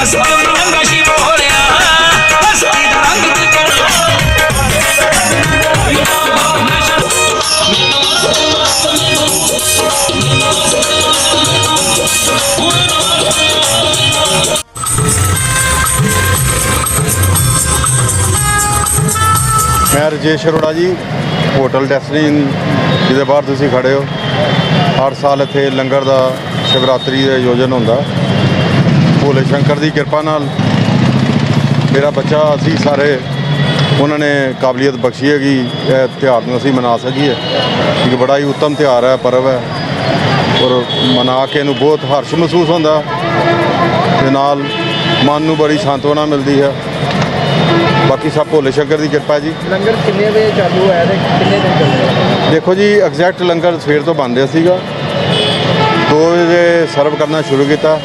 Mas ਮੈਂ Rajesh Arora ji, hotel ਡੈਸਟੀਨ ਜਿਹਦੇ ਬਾਹਰ ਤੁਸੀਂ ਖੜੇ ਹੋ। ਹਰ ਸਾਲ ਇੱਥੇ ਲੰਗਰ ਦਾ ਸ਼ਿਵਰਾਤਰੀ ਦਾ ਆਯੋਜਨ ਹੁੰਦਾ। ਭੋਲੇ ਸ਼ੰਕਰ ਦੀ ਕਿਰਪਾ ਨਾਲ ਮੇਰਾ ਬੱਚਾ, ਅਸੀਂ ਸਾਰੇ, ਉਹਨਾਂ ਨੇ ਕਾਬਲੀਅਤ ਬਖਸ਼ੀ ਹੈਗੀ, ਇਹ ਤਿਉਹਾਰ ਨੂੰ ਅਸੀਂ ਮਨਾ ਸਕੀਏ। ਇੱਕ ਬੜਾ ਹੀ ਉੱਤਮ ਤਿਉਹਾਰ ਹੈ, ਪਰਵ ਹੈ। ਔਰ ਮਨਾ ਕੇ ਇਹਨੂੰ ਬਹੁਤ ਹਰਸ਼ ਮਹਿਸੂਸ ਹੁੰਦਾ। ਤੇ ਨਾਲ ਮਨ ਨੂੰ ਬੜੀ ਸਾਂਤਵਨਾ ਮਿਲਦੀ ਹੈ। ਬਾਕੀ ਸਭ ਭੋਲੇ ਸ਼ੰਕਰ ਦੀ ਕਿਰਪਾ ਜੀ। ਲੰਗਰ ਕਿੰਨੇ ਵਜੇ ਚਾਲੂ ਹੋਇਆ ਤੇ ਕਿੰਨੇ ਦਿਨ ਚੱਲੇਗਾ ਦੇਖੋ ਜੀ ਐਗਜ਼ੈਕਟ ਲੰਗਰ ਸਵੇਰ ਤੋਂ ਰਿਹਾ ਸੀਗਾ। 2 ਵਜੇ ਸਰਵ ਕਰਨਾ ਸ਼ੁਰੂ ਕੀਤਾ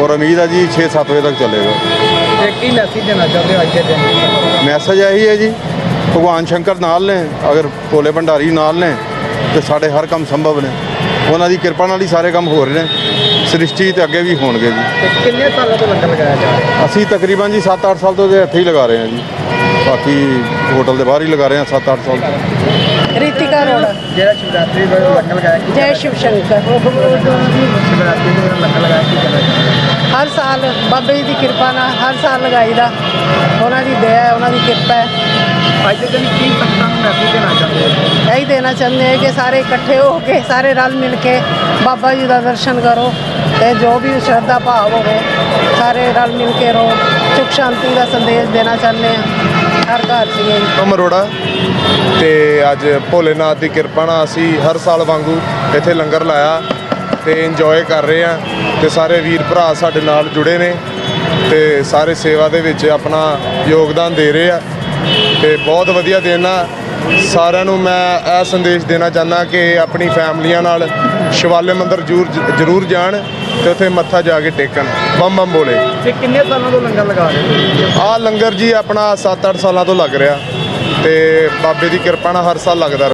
ਔਰ ਉਮੀਦ ਹੈ ਜੀ 6-7 ਵਜੇ ਤੱਕ ਚੱਲੇਗਾ। ਤੇ ਕੀ ਮੈਸੇਜ ਦੇਣਾ ਚਾਹੁੰਦੇ ਹੋ ਅੱਜ ਦੇ ਦਿਨ ਮੈਸੇਜ ਇਹੀ ਹੈ ਜੀ ਭਗਵਾਨ ਸ਼ੰਕਰ ਨਾਲ ਨੇ ਅਗਰ ਭੋਲੇ ਭੰਡਾਰੀ ਨਾਲ ਨੇ ਤੇ ਸਾਡੇ ਹਰ ਕੰਮ ਸੰਭਵ ਨੇ। ਉਹਨਾਂ ਦੀ ਕਿਰਪਾ ਨਾਲ ਹੀ ਸਾਰੇ ਕੰਮ ਹੋ ਰਹੇ ਨੇ। ਸ੍ਰਿਸ਼ਟੀ ਤੇ ਅੱਗੇ ਵੀ ਹੋਣਗੇ ਜੀ। ਤੇ ਕਿੰਨੇ ਸਾਲਾਂ ਤੋਂ ਲੰਗਰ ਲਗਾਇਆ ਜਾ ਰਿਹਾ? ਹੈ ਅਸੀਂ ਤਕਰੀਬਨ ਜੀ 7-8 ਸਾਲ ਤੋਂ ਦੇ ਇੱਥੇ ਹੀ ਲਗਾ ਰਹੇ ਹਾਂ ਜੀ। ਬਾਕੀ ਹੋਟਲ ਦੇ ਬਾਹਰ ਹੀ ਲਗਾ ਰਹੇ ਹਾਂ 7-8 ਸਾਲ ਤੋਂ। ਰੀਤਿਕਾ ਰੋਡ। ਜਿਹੜਾ ਸ਼ਿਵਰਾਤਰੀ ਦਾ ਲੰਗਰ ਲਗਾਇਆ ਕੀ ਜੈ ਸ਼ਿਵ ਸ਼ੰਕਰ। ਸ਼ਿਵਰਾਤਰੀ ਦੇ ਲੰਗਰ ਲਗਾਇਆ ਕੀ ਹੋ? ਹਰ ਸਾਲ ਬਾਬੇ ਜੀ ਦੀ ਕਿਰਪਾ ਨਾਲ ਹਰ ਸਾਲ ਲਗਾਈਦਾ। ਉਹਨਾਂ ਦੀ ਦਇਆ ਹੈ ਉਹਨਾਂ ਦੀ ਕਿਰਪਾ ਹੈ। ਅੱਜ ਦੇ ਦਿਨ ਕੀ ਸੰਗਤਾਂ ਨੂੰ ਮੈਸੇਜ ਦੇਣਾ ਚਾਹੁੰਦੇ ਹੋ? ਇਹੀ ਦੇਣਾ ਚਾਹੁੰਦੇ ਹਾਂ ਕਿ ਸਾਰੇ ਇਕੱਠੇ ਹੋ ਕੇ ਸਾਰੇ ਰਲ ਮਿਲ ਕੇ ਬਾਬਾ ਜੀ ਦਾ ਦਰਸ਼ਨ ਕਰੋ। ਤੇ ਜੋ ਵੀ ਸ਼ਰਧਾ ਭਾਵ ਹੋਵੇ, ਸਾਰੇ ਰਲ ਮਿਲ ਕੇ ਰਹੋ, ਸੁਖ ਸ਼ਾਂਤੀ ਦਾ ਸੰਦੇਸ਼ ਦੇਣਾ ਚਾਹੁੰਦੇ ਹਾਂ, ਹਰ ਘਰ 'ਚ ਇਹ ਮਰੋੜਾ ਤੇ ਅੱਜ ਭੋਲੇਨਾਥ ਦੀ ਕਿਰਪਾ ਨਾਲ ਅਸੀਂ ਹਰ ਸਾਲ ਵਾਂਗੂ ਇੱਥੇ ਲੰਗਰ ਲਾਇਆ ਤੇ ਇੰਜੋਏ ਕਰ ਰਹੇ ਆ ਤੇ ਸਾਰੇ ਵੀਰ ਭਰਾ ਸਾਡੇ ਨਾਲ ਜੁੜੇ ਨੇ ਤੇ ਸਾਰੇ ਸੇਵਾ ਦੇ ਵਿੱਚ ਆਪਣਾ ਯੋਗਦਾਨ ਦੇ ਰਹੇ ਆ ਤੇ ਬਹੁਤ ਵਧੀਆ ਦਿਨ ਆ। ਸਾਰਿਆਂ ਨੂੰ ਮੈਂ ਇਹ ਸੰਦੇਸ਼ ਦੇਣਾ ਚਾਹੁੰਦਾ ਕਿ ਆਪਣੀ ਫੈਮਲੀਆਂ ਨਾਲ ਸ਼ਿਵਾਲੇ ਮੰਦਿਰ ਜ਼ਰੂਰ ਜ਼ਰੂਰ ਜਾਣ ਤੇ ਉੱਥੇ ਮੱਥਾ ਜਾ ਕੇ ਟੇਕਣ। ਬੰਮ ਬੰਮ ਬੋਲੇ। ਤੇ ਕਿੰਨੇ ਸਾਲਾਂ ਤੋਂ ਲੰਗਰ ਲਗਾ ਰਹੇ ਆਹ ਲੰਗਰ ਜੀ ਆਪਣਾ 7-8 ਸਾਲਾਂ ਤੋਂ ਲੱਗ ਰਿਹਾ ਤੇ ਬਾਬੇ ਦੀ ਕਿਰਪਾ ਨਾਲ ਹਰ ਸਾਲ ਲੱਗਦਾ